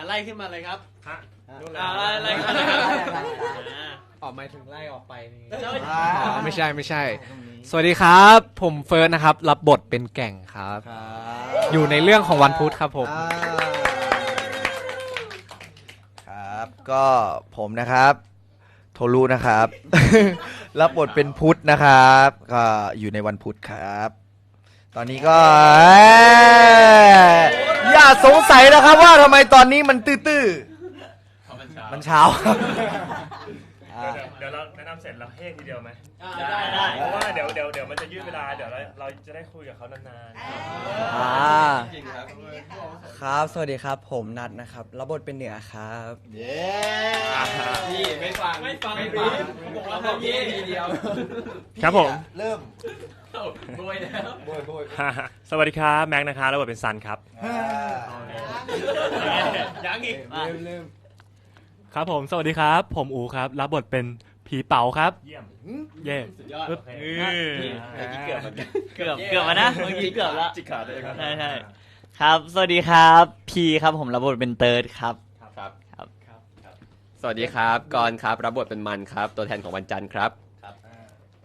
อะไล่ขึ้นมาเลยครับฮะอะไล่ไล่ขึ้นมาเลยครับอ่า ออกมาถึงไล่ออกไปนี่เจ้าอ๋อไม่ใช่ไม่ใช่สวัสดีครับ ผมเฟิร์สนะครับ รับบทเป็นแก่งครับอยู่ในเรื่องของวันพุธครับผม อ่าครับก็ผมนะครับโทรุนะครับ รับบทเป็นพุธนะครับก็อยู่ในวันพุธครับ ตอนนี้ก็เอ้ย อย่าสงสัยนะครับว่าทำไมตอนนี้มันตื้อๆ มันเช้าครับอ่า เดี๋ยวเราแนะนำเสร็จเราเฮ้ทีเดียวไหมอะได้ได้เพราะว่าเดี๋ยวเดี๋ยวเดี๋ยวมันจะยืดเวลาเดี๋ยวเราเราจะได้คุยกับเขานานอ่า จริงครับครับ สวัสดีครับ ผมนัดนะครับ รับบทเป็นเหนือครับ เย้พี่ไม่ฟังไม่ฟังไม่ไม่ฟัฟังงบอกเราว่าบอกพี่ทีเดียว ๆ ครับผม เริ่ม โบยแล้วโบยโบยสวัสดีครับแม็กนะครับรับบทเป็นซันครับ ยังอีกครับผมสวัสดีครับ ผมอูครับ รับบทเป็นผีเป๋าครับ เยี่ยมเย่สุดยอดปึ๊บโอเคเออเมื่อกี้เกือบเหมือนกันเกือบเกือบมานะเมื่อกี้เกือบละจิกขาดเลยครับใช่ใช่ครับ สวัสดีครับ พีครับผมรับบทเป็นเติร์ดครับ ครับ ครับ สวัสดีครับ กรณ์ครับ รับบทเป็นมันครับ ตัวแทนของวันจันทร์ครับ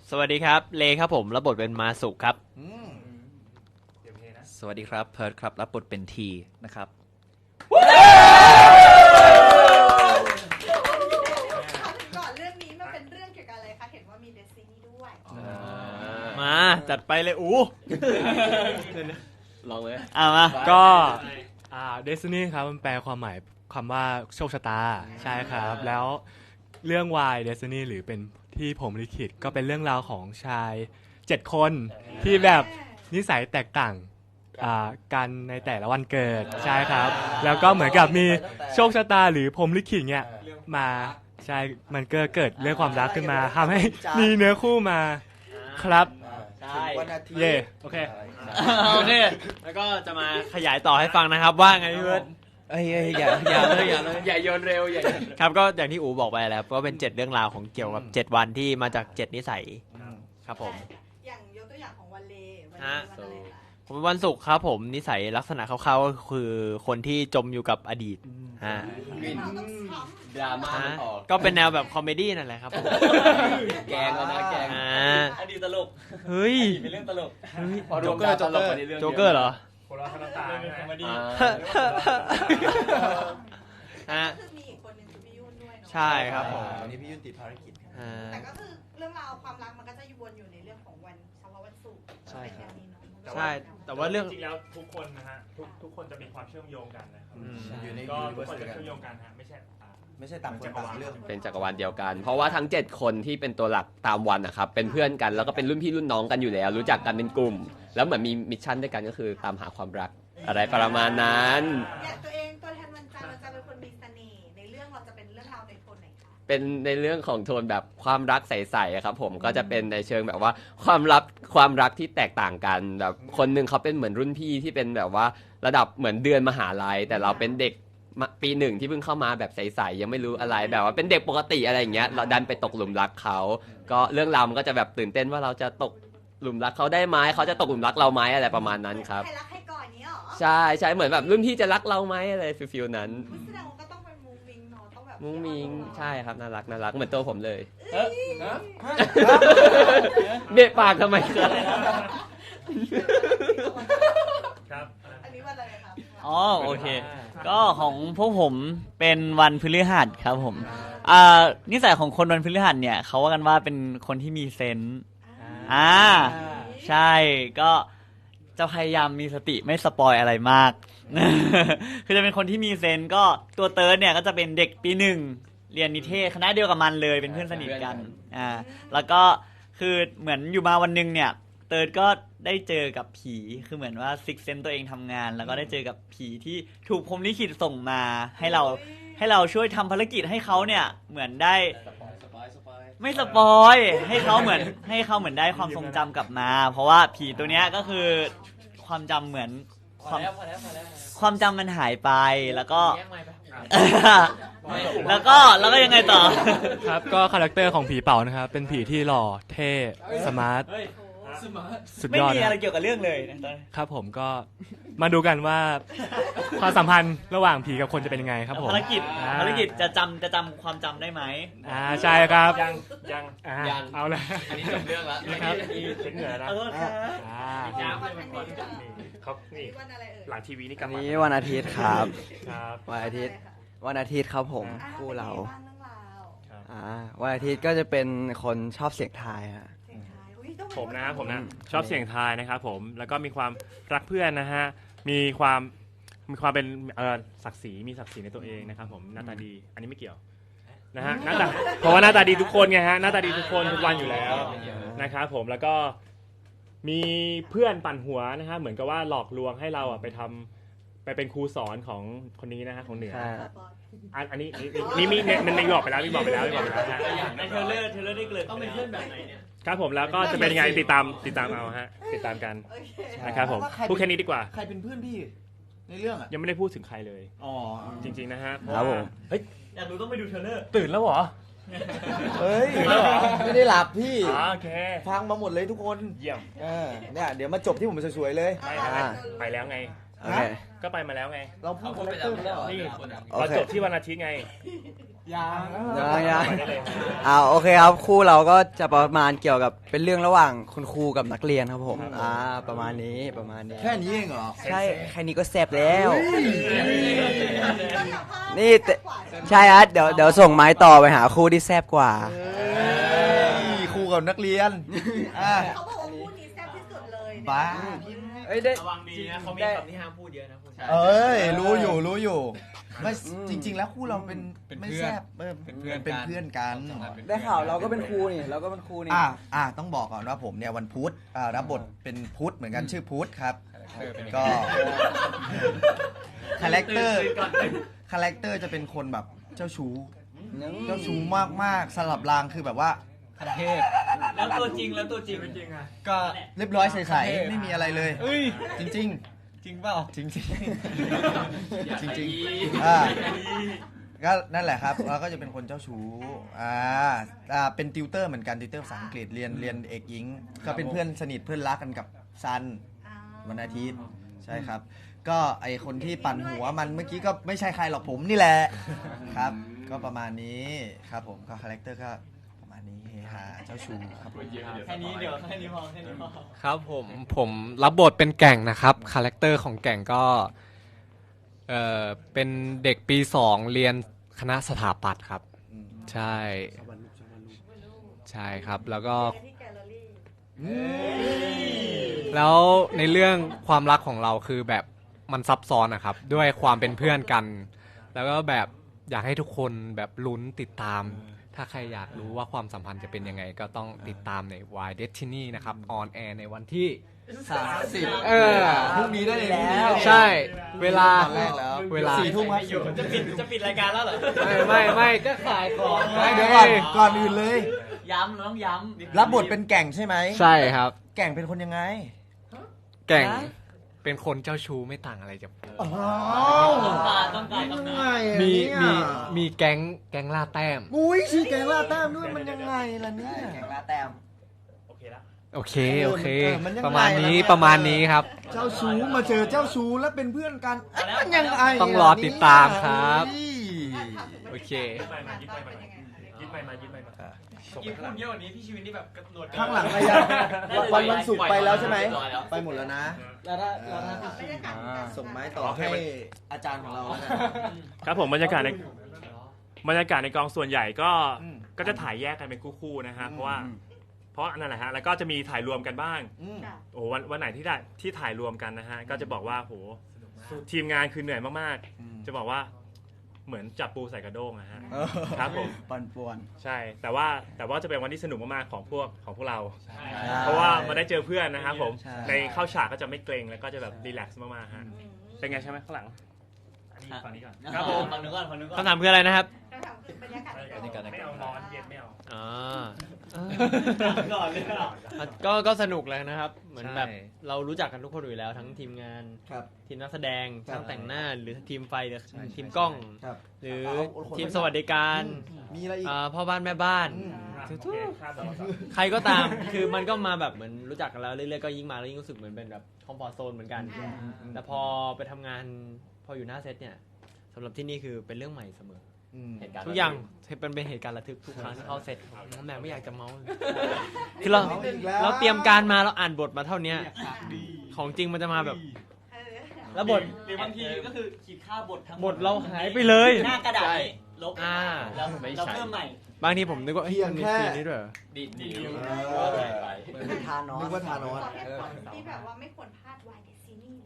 สวัสดีครับ เลครับผมรับบทเป็นมาสุครับ อืมเดี๋ยวเพลงนะ สวัสดีครับเพิร์ดครับ รับบทเป็นทีนะครับก่อนเรื่องนี้มันเป็นเรื่องเกี่ยวกับอะไรคะ เห็นว่ามีเดซินี่ด้วย มาจัดไปเลยอู้ลองเลยอ่ามา ก็อ่าเดซินี่ครับมันแปลความหมายคำว่าโชคชะตา ใช่ครับ แล้วเรื่องวายเดซินี่หรือเป็น ที่ผมลิขิตก็เป็นเรื่องราวของชายเจ็ดคนที่แบบนิสัยแตกต่างอ่ากันในแต่ละวันเกิดใช่ครับ แล้วก็เหมือนกับมีโชคชะตาหรือพรหมลิขิตเนี่ยมาใช่มันก็เกิดเรื่องความรักขึ้นมาทำให้มีเนื้อคู่มาครับใช่วันอาทิตย์เย่โอเค โอเค แล้วก็จะมาขยายต่อให้ฟังนะครับ ว่าไงพี่เบิร์ด เอ้ยเอ้ยอย่าอย่าเลยอย่าเลยอย่าโยนเร็วอย่าโยนครับก็อย่างที่อูบอกไปแล้วก็เป็นเจ็ดเรื่องราวของเกี่ยวกับเจ็ดวันที่มาจากเจ็ดนิสัยครับผม อย่างยกตัวอย่างของวันเลวันเลฮะวันอะไรคะผมวันศุกร์ครับผมนิสัยลักษณะคร่าวๆก็คือคนที่จมอยู่กับอดีตฮะเราต้องซ้ดราม่ามันออกก็เป็นแนวแบบคอมเมดี้นั่นแหละครับผมแกงแล้วนะแกงอ่าอดีตตลกเฮ้ยเป็นเรื่องตลกพอรวมดาวตลกมาในเรื่องโจ๊กเกอร์เหรอ หัวเราะทั้งน้ำตาใช่ไหมอ่าฮะำก็คือมีอีกคนหนึ่งคือพี่ยุ่นด้วยเนาะใช่ครับผม วันนี้พี่ยุ่นติดภารกิจครับ อ่า แต่ก็คือเรื่องราวความรักมันก็จะอยู่วนอยู่ในเรื่องของวันเฉพาะวันศุกร์ใช่ครับ เป็นแนวนี้เนาะใช่ แต่ว่าเรื่อง จริงๆแล้วทุกคนนะฮะทุกทุกคนจะมีความเชื่อมโยงกันนะครับอืม อยู่ในก็ยูนิทุเวกอร์คนสจะกัน เชื่อมโยงกันฮะไม่ใช่อ่า ไม่ใช่ต่างคนต่างเรื่องเป็นจักรวาลเดียวกัน เพราะว่าทั้ง 7 คนที่เป็นตัวหลักตามวันนะครับ เป็นเพื่อนกันแล้วก็เป็นรุ่นพี่รุ่นน้องกันอยู่แล้ว รู้จักกันเป็นกลุ่ม แล้วเหมือนมีมิชชั่นด้วยกันก็คือตามหาความรักอะไรประมาณนั้นอย่างตัวเองตัวแทนวันจันทร์วันจันทร์เป็นคนมีเสน่ห์ในเรื่องเราจะเป็นเรื่องราวในโทนไหนคะเป็นในเรื่องของโทนแบบความรักใสๆอะครับผมก็จะเป็นในเชิงแบบว่าความรักความรักที่แตกต่างกันแบบคนหนึ่งเขาเป็นเหมือนรุ่นพี่ที่เป็นแบบว่าระดับเหมือนเดือนมหาลัย แต่เราเป็นเด็ก มาปีหนึ่งที่เพิ่งเข้ามาแบบใสๆยังไม่รู้อะไรแบบว่าเป็นเด็กปกติอะไรอย่างเงี้ยเราดันไปตกหลุมรักเขา ก็เรื่องราวมันก็จะแบบตื่นเต้นว่าเราจะตกหลุมรักเขาได้ไหมเขาจะตกหลุมรักเราไหมอะไรประมาณนั้นครับ ใครรักใครก่อนนี้เหรอใช่ใช่เหมือนแบบรุ่นพี่จะรักเราไหมอะไรฟิลๆนั้น อุ๊ยแสดงว่าก็ต้องเป็นมุ้งมิงเนาะต้องแบบมุ้งมิงใช่ครับน่ารักน่ารักเหมือนตัวผมเลยเบะปากทำไมครับ ครับ อ๋อโอเค ก็ของพวกผมเป็นวันพฤหัสครับผมอ่านิสัยของคนวันพฤหัสเนี่ยเขาว่ากันว่าเป็นคนที่มีเซนส์อ่าใช่ก็จะพยายามมีสติไม่สปอยอะไรมาก คือจะเป็นคนที่มีเซนส์ก็ตัวเติร์ดเนี่ยก็จะเป็นเด็กปีหนึ่งเรียนนิเทศคณะเดียวกับมันเลยเป็นเพื่อนสนิทกันอ่าแล้วก็คือเหมือนอยู่มาวันหนึงเนี่ย เติร์ดก็ได้เจอกับผีคือเหมือนว่าซิกเซนตัวเองทำงาน แล้วก็ได้เจอกับผีที่ถูกพรหมลิขิตส่งมาให้เราให้เราช่วยทำภารกิจให้เขาเนี่ยเหมือนได้ไม่สปอยให้เขาเหมือนให้เขาเหมือนได้ความทรงจำกลับมา เพราะว่าผีตัวเนี้ยก็คือความจำเหมือนความความจำมันหายไปแล้วก็แล้วก็แล้วก็ยังไงต่อ ครับก็คาแรคเตอร์ของผีเป๋านะครับ เป็นผีที่หล่อเท่สมาร์ท สุดไม่ยอดมีนะอะไรเกี่ยวกับเรื่องเลยนะตอนครับผมก็มาดูกันว่าความสัมพันธ์ระหว่างผีกับคนจะเป็นยังไงครับผม ภารกิจอ่า ภารกิจจะจำจะจำความจำได้ไหมอ่าใช่ครับยังยังอ่ายัง เอาเลยอันนี้จบเรื่องแล้วนะครับเช็คเหงื่อนะขอโทษครับอ่านี่เขานี่วันอะไรเอ่ยหลังทีวีนี่กลับวันมานี้วันอาทิตย์ครับ ครับ วันอาทิตย์ วันอาทิตย์ครับผมอะคู่เราป็นไงบ้างเรื่องราวอ่าวันอาทิตย์ก็จะเป็นคนชอบเสียงทายฮะ ผมนะคผมนะชอบเสียงทายนะครับผมแล้วก็มีความรักเพื่อนนะฮะมีความมีความเป็นเอ่อศักดิ์ศรีมีศักดิ์ศรีในตัวเองนะครับผมหน้าตาดีอันนี้ไม่เกี่ยวนะฮะหน้าตาเพราะว่าหน้าตาดีทุกคนไงฮะหน้าตาดีทุกคนทุกวันอยู่แล้วนะครับผมแล้วก็มีเพื่อนปั่นหัวนะฮะเหมือนกับว่าหลอกลวงให้เราอะไปทำไปเป็นครูสอนของคนนี้นะฮะของเหนือใช่อันอันนี้นี่นี่มีเนี่ยมันมีบอกไปแล้วมีบอกไปแล้วมีบอกไปแล้วฮะ ในเทเลอร์เทเลอร์ได้เกริดต้องเป็นเพื่อนแบบไหนเนี่ย ครับผมแล้วก็จะเป็นยังไงติดตามติดตามเอาฮะติดตามกันโอเค นะครับผมพูดแค่นี้ดีกว่า ใครเป็นเพื่อนพี่ในเรื่องอะ ยังไม่ได้พูดถึงใครเลย อ๋อ จริง ๆ นะฮะครับผมเฮ้ยอยากดูต้องไปดูเทเลอร์ ตื่นแล้วเหรอ เฮ้ยตื่นแล้วเหรอ ไม่ได้หลับพี่ อ๋อโอเค ฟังมาหมดเลยทุกคนเยี่ยม เออเนี่ยเดี๋ยวมาจบที่ผมสวยๆเลย ไม่นะอ่า ไปแล้วไง โอเค ก็ไปมาแล้วไงเราพูดคาแรคเตอร์ไปแล้วเหรอ นี่โอเราเคจบที่วันอาทิตย์ไง ยังยังไปได้เลยอ่าโอเคครับคู่เราก็จะประมาณเกี่ยวกับเป็นเรื่องระหว่างคุณครูกับนักเรียนครับผมอ่าประมาณนี้ประมาณนี้แค่นี้เองเหรอใช่แค่นี้ก็แซ่บแล้ว นี่นี่แต่ใช่ฮะเดี๋ยวเดี๋ยวส่งไม้ต่อไปหาคู่ที่แซ่บกว่าเฮ้ยครูกับนักเรียนอะเขาบอกว่าคู่นี้แซ่บที่สุดเลยบ้าเอ้ยได้ระวังดีนะเขามีคำที่ห้ามพูดเยอะนะคุณเอ้ยรู้อยู่รู้อยู่ ไม่จริง ๆ แล้วคู่เราเป็นเป็นไม่เพื่อนแซ่บเออเป็นเพื่อนเป็นกันเพื่อนกันได้ข่าวเราก็เป็นครูนี่เราก็เป็นครูนี่ อะอะต้องบอกก่อนว่าผมเนี่ยวันพุธอ่ารับบทเป็นพุธเหมือนกันชื่อพุธครับก็คาแรคเตอร์คาแรคเตอร์จะเป็นคนแบบเจ้าชู้เจ้าชู้มากมากๆสลับรางคือแบบว่าคันเทพ แล้วตัวจริงแล้วตัวจริงก็เรียบร้อยใสๆไม่มีอะไรเลย เอ้ย จริง จริงจริงเปล่าๆจริงจริงจริงจริงๆอ่าก็นั่นแหละครับเราก็จะเป็นคนเจ้าชู้อ่าอ่าเป็นติวเตอร์เหมือนกันติวเตอร์ภาษาอังกฤษเรียนเรียนเอกหญิง ก็เป็นเพื่อนสนิทเพื่อนรักกันกับซันวันอาทิตย์ใช่ครับ ก็ไอคนที่ปั่นหัวมันเมื่อกี้ก็ไม่ใช่ใครหรอกผมนี่แหละครับ ก็ประมาณนี้ครับผมก็คาแรคเตอร์ก็ ประมาณนี้เฮฮาเจ้าชูครับผมแค่นี้เดี๋ยวแค่นี้พอแค่นี้พอครับผมผมรับบทเป็นแก่งนะครับคาแรคเตอร์ของแก่งก็เออเป็นเด็กปีสองเรียนคณะสถาปัตย์ครับ ใช่ใช่ครับแล้วก็ที่แกลเลอรี่แล้วในเรื่องความรักของเราคือแบบมันซับซ้อนนะครับ ด้วยความเป็นเพื่อนกัน แล้วก็แบบ อยากให้ทุกคนแบบลุ้นติดตาม ถ้าใครอยากรู้ว่าความสัมพันธ์จะเป็นยังไง ก็ต้องติดตามใน Y Destiny นะครับออนแอร์ในวันที่ สามสิบเออ พรุ่งนี้ได้เลยใช่เวลาตอนแรกแล้ว เวลา สี่ทุ่มครับจะปิดจะปิดรายการแล้วเหรอ ไม่ไม่ไม่ก็ขายของไม่เดี๋ยวก่อนก่อนอื่นเลย ย้ำเราต้องย้ำ รับบทเป็นแก่งใช่ไหมใช่ครับ แก่งเป็นคนยังไง แก่ง เป็นคนเจ้าชู้ไม่ต่างอะไรจากผมต้องการต้องการต้องการมีมีมีแก๊งแก๊งล่าแต้ม อุ้ยชื่อแก่งล่าแต้มด้วยมันยังไงล่ะเนี่ย แข่งลาแต้มโอเคละโอเคโอเค เออมันยังไงประมาณนี้ล่ะเนี่ยประมาณนี้ครับ เจ้าชู้มาเจอเจ้าชู้แล้วเป็นเพื่อนกันเอ๊ะมันยังไงต้องรอติดตามครับเฮ้ยโอเค ยึดไปมายึดไปมายึดไปมายึดไปมา ส่งกินไปพูดเยอะกว่านี้พี่ชีวิตนี่แบบกระโดดข้างหลังไปยังวันวันศุกร์ไปแล้วใช่ไหม ไปหมดแล้วนะ แล้วถ้าแล้วถ้าบรรยากาศอ่าส่งไม้ต่อให้อาจารย์ของเราแล้วกัน ครับผมบรรยากาศในบรรยากาศในกองส่วนใหญ่ก็อืม ก็จะถ่ายแยกกันเป็นคู่ๆนะฮะเพราะว่าอืมเพราะนั่นแหละฮะแล้วก็จะมีถ่ายรวมกันบ้างอืม โอ้โหวันวันไหนที่ได้ที่ถ่ายรวมกันนะฮะก็จะบอกว่าโหทีมงานคือเหนื่อยมากอืมๆจะบอกว่า เหมือนจับปูใส่กระด้งนะฮะเออครับผม ปันป่วน ใช่ แต่ว่าแต่ว่าจะเป็นวันที่สนุกมากๆของพวกของพวกเราใช่เพราะว่ามาได้เจอเพื่อนนะครับผมใช่ ในเข้าฉากก็จะไม่เกรงแล้วก็จะแบบรีแลกซ์มากๆฮะเป็นไงใช่ไหมข้างหลัง อันนี้ฝั่งนี้ก่อน ครับผม ฟังนึงก่อนฟังนึงก่อน คำถามคืออะไรนะครับคำถามคือ บรรยากาศในกองไม่เอาร้อนเย็นไม่เอาอ่าก่อนเลยอะก็ก็สนุกเลยนะครับ เหมือนใช่แบบเรารู้จักกันทุกคนอยู่แล้ว ทั้งทีมงานครับทีมนักแสดงครับช่างแต่งหน้า หรือทีมไฟหรือใช่ทีมกล้องครับหรือเอาเอาคนทีมสวัสดิการมีอะไรอีกอ่าพ่อบ้านแม่บ้านอืมใครก็ตาม คือมันก็มาแบบเหมือนรู้จักกันแล้วเรื่อยๆก็ยิ่งมาแล้วยิ่งรู้สึกเหมือนเป็นแบบคอมฟอร์ z โซนเหมือนกัน แต่พอไปทำงานพออยู่หน้าเซตเนี่ยสำหรับที่นี่คือเป็นเรื่องใหม่เสมอ เหตุการณ์ทุกอย่างเป็นเป็นเหตุการณ์ระทึกทุกครั้งที่เข้าเซตน้องแม่ไม่อยากจะเมาส์คือเราเมาส์อีกแล้ว เราเตรียมการมาเราอ่านบทมาเท่าเนี้ยของจริงมันจะมาแบบ เออแล้วบท หรือบางทีก็คือขีดค่าบททั้งหมบดทเราหายไปเลย หน้ากระดาษนี่ลบอ่า แล้วไม่แล้วใช่ เพิ่มใหม่ บางทีผมนึกว่าเอ้ยเพียงมันมีแค่ซีนนี้ด้วยเหรอ ดีดดีเออเหมือนเป็นทานอส นึกว่าทานอส ขอเหตุผลที่แบบว่าไม่ควรพลาดวายเดซินี่เล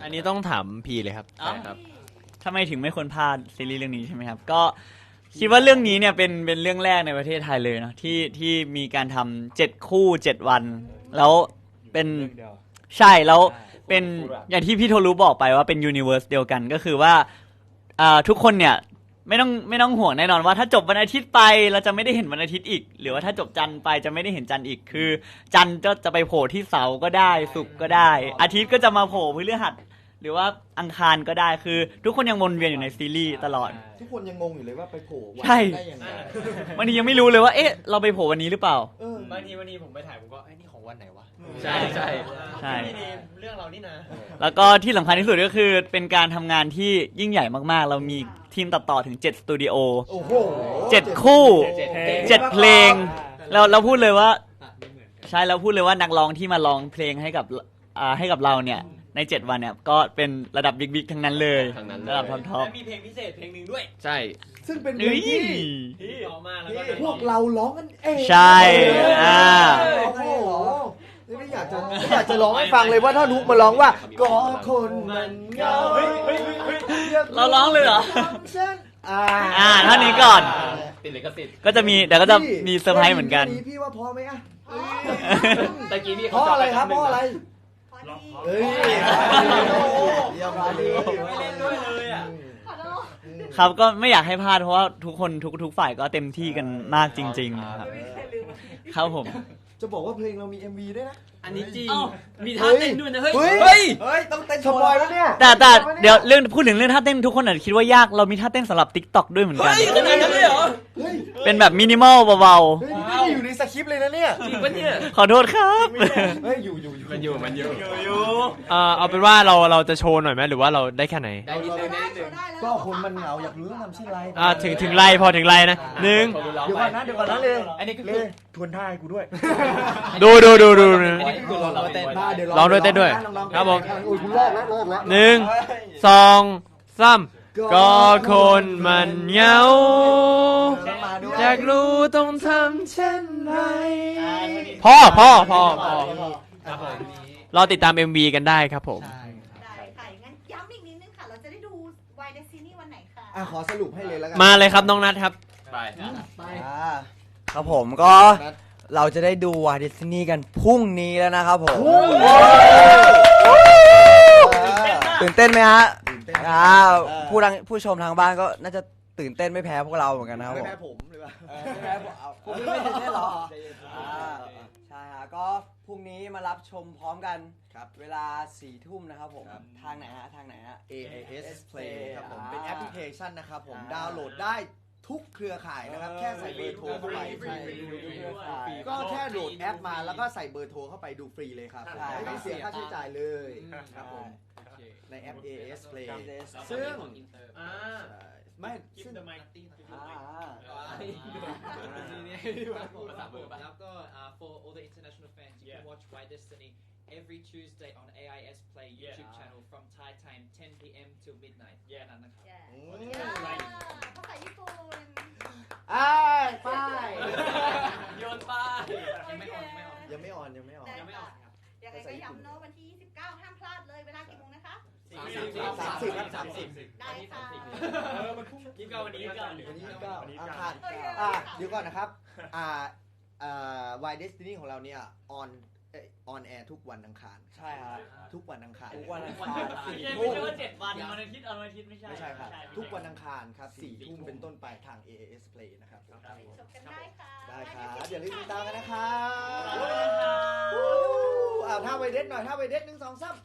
ยอันนี้ต้องถามพีเลยครับ ใช่ครับ ทำไมถึงไม่ควรพลาดซีรีส์เรื่องนี้ใช่ไหมครับ ก็คิดว่าเรื่องนี้เนี่ยเป็นเป็นเรื่องแรกในประเทศไทยเลยเนาะที่ที่มีการทำเจ็ดคู่เจ็ดวัน แล้วเป็นใช่แล้วเป็นอย่างที่พี่โทรู้บอกไปว่าเป็นยูนิเวอร์สเดียวกันก็คือว่าอ่าทุกคนเนี่ยไม่ต้องไม่ต้องห่วงแน่นอนว่าถ้าจบวันอาทิตย์ไปเราจะไม่ได้เห็นวันอาทิตย์อีก หรือว่าถ้าจบจันทร์ไปจะไม่ได้เห็นจันทร์อีกคือ จันทร์ก็จะไปโผล่ที่เสาก็ได้ศุกร์ก็ได้ อาทิตย์ก็จะมาโผล่พฤหัส หรือว่าอังคารก็ได้คือ ทุกคนยังวนเวียนอยู่ในซีรีส์ตลอด ทุกคนยังงงอยู่เลยว่าไปโผล่วันใช่ ได้ยังไงบางทียังไม่รู้เลยว่าเอ๊ะเราไปโผล่วันนี้หรือเปล่า เออบางทีวันนี้ผมไปถ่ายผมก็ไอ้ยนี่ของวันไหนวะใช่ใช่ ใช่ นี่เรื่องเรานี่นะแล้วก็ที่สำคัญที่สุดก็คือเป็นการทำงานที่ยิ่งใหญ่มากๆ เรามีทีมตัดต่อถึง7สตูดิโอ โอ้โห7คู่ เจ็ด7เพลงเราเราพูดเลยว่า ใช่เราพูดเลยว่านักร้องที่มาร้องเพลงให้กับอ่าให้กับเราเนี่ย ใน 7 วันเนี่ยก็เป็นระดับบิ๊กๆทั้งนั้นเลยทั้งนั้นเลย ระดับท็อปและมีเพลงพิเศษเพลงหนึ่งด้วยใช่ ซึ่งเป็นๆเพลเอ้งยที่ที่ออกมาแล้วก็ พวกเราร้องกันเองใช่อ่าโอ้โหนี่ไม่อยากจะไม่อยากจะร้องให้ฟังเลยว่าถ้านุกมาร้องว่าก็คนมันเหงาเราร้องเลยเหรอ ฉันอ่าอ่าเท่านี้ก่อน ติดลิขสิทธิ์ก็จะมีเดี๋ยวก็จะมีเซอร์ไพรส์เหมือนกัน พี่ว่าพอไหมอะตะกี้พี่เพราะอะไรครับเพราะอะไร พอดีเฮ้ย เยี่ยมดีไม่เล่นด้วยเลยอะ ขอโทษครับก็ไม่อยากให้พลาดเพราะว่าทุกคนทุกทุกฝ่ายก็เต็มที่กันมากจริงๆครับ ไม่เคยลืม ครับผม จะบอกว่าเพลงเรามี MV ด้วยนะ อันนี้จริง เอ้า มีท่าเต้นด้วยนะ เฮ้ย เฮ้ย เฮ้ย เฮ้ย ต้องเต้นสปอยล์แล้วเนี่ย แต่แต่เดี๋ยวเรื่องพูดถึงเรื่องท่าเต้นทุกคนอาจจะคิดว่ายากเรามีท่าเต้นสำหรับ t ิ k t o k ด้วยเหมือนกัน เฮ้ยขนาดนั้นเลยเหรอ เฮ้ย เป็นแบบมินิมอลเบาเฮ้ยนี่ไม่ได้ อยู่ในสคริปต์เลยนะเนี่ยจริงปะเนี่ยๆขอโทษครับเฮ้ยอยู่อยู่อยู่มันอยู่มันอยู่เอ่อเอาเป็นว่าเราเราจะโชว์หน่อยไหมหรือว่าเราได้แค่ไหนได้นิดนึงได้นิดนึงก็คนมันเหงาอยากรู้ต้องทำเช่นไรอ่าถึงถึงไรพอถึงไรนะหนึ่งผมร้องเดี๋ยวไปก่อนนะเดี๋ยวก่อนนะเลยอันนี้ก็คือเลยทวนท่าให้กูด้วย ดูดูดูดูอันนี้คือร้องไปได้เดี๋ยวร้องด้วยเต้นด้วยลองลองครับผมโอ้ยคุณลอกแล้วลอกแล้วหนึ่งสองสาม ก็คนมันเหงาอยากรู้ต้องทำเช่นไรพ่อพ่อพ่อพ่อรอติดตาม MV กันได้ครับผม ได้ค่ะงั้นย้ำอีกนิดนึงค่ะ เราจะได้ดูวายเดซินี่วันไหนคะอะขอสรุปให้เลยแล้วกัมาเลยครับน้องนัทครับไปอ่าครับผมก็เราจะได้ดูวายดิสนีย์กันพรุ่งนี้แล้วนะครับผมตื่นเต้นไหมฮะตื่ นเต้นอ่าผู้ทางผู้ชมทางบ้านก็น่าจะตื่นเต้นไม่แพ้พวกเราเหมือนกันนะครับไม่ผมแพ้ผมเลยว่ะไม่แพ้ผมเอาพวกนี้ไม่ตื่นเต้นหรออ่าใช่ฮะก็พรุ่งนี้มารับชมพร้อมกันครับเวลาสี่ทุ่มนะครับผมครับ ทางไหนฮะทางไหนฮะ AIS Play ครับผมอ่าเป็นแอปพลิเคชันนะครับผมอ่าดาวน์โหลดได้ ทุกเครือข่ายนะครับ แค่ใส่เบอร์โทรเข้าไปใช่ก็แค่โหลดแอปมาแล้วก็ใส่เบอร์โทรเข้าไปดูฟรีเลยครับใช่ ไม่เสียค่าใช้จ่ายเลยครับผมในแอป AIS Play ซึ่งไม่ซึ่งอ่าแล้วก็ uh, for all the international fans, you can watch Why Destiny every Tuesday on AIS Play YouTube channel from Thai time 10 p.m. till midnight. Yeah. นั่นนะครับอืมภาษาญี่ปุ่นอ้ายไป้ายโยนป้ายังไม่ออนไม่ออนยังไม่ออนยังไม่ออนยังไม่ออนยังไงก็ย้ำเนอะวันที่ 29 ห้ามพลาดเลยเวลากี่โมงนะคะ สามสิบครับสามสิบ ได้ค่ะยี่สิบเก้าวันนี้ยี่สิบเก้าวันที่เก้า อังคารโอเคอะเดี๋ยวก่อนนะครับ อ่าอ่า Why Destiny ของเราเนี่ย ออน ออนแอร์ทุกวันอังคารใช่ฮะทุกวันอังคารทุกวันอังคารไม่ใช่ว่าเจ็ดวันวันอาทิตย์วันอาทิตย์ไม่ใช่ไม่ใช่ครับ ทุกวันอังคารครับสี่ทุ่มเป็นต้นไปทาง AAS Play นะครับจบกันได้ค่ะได้ครับอย่าลืมติดตามกันนะครับอ่าถ้าไวเด็ดหน่อยถ้าไวเด็ดหนึ่งสองสาม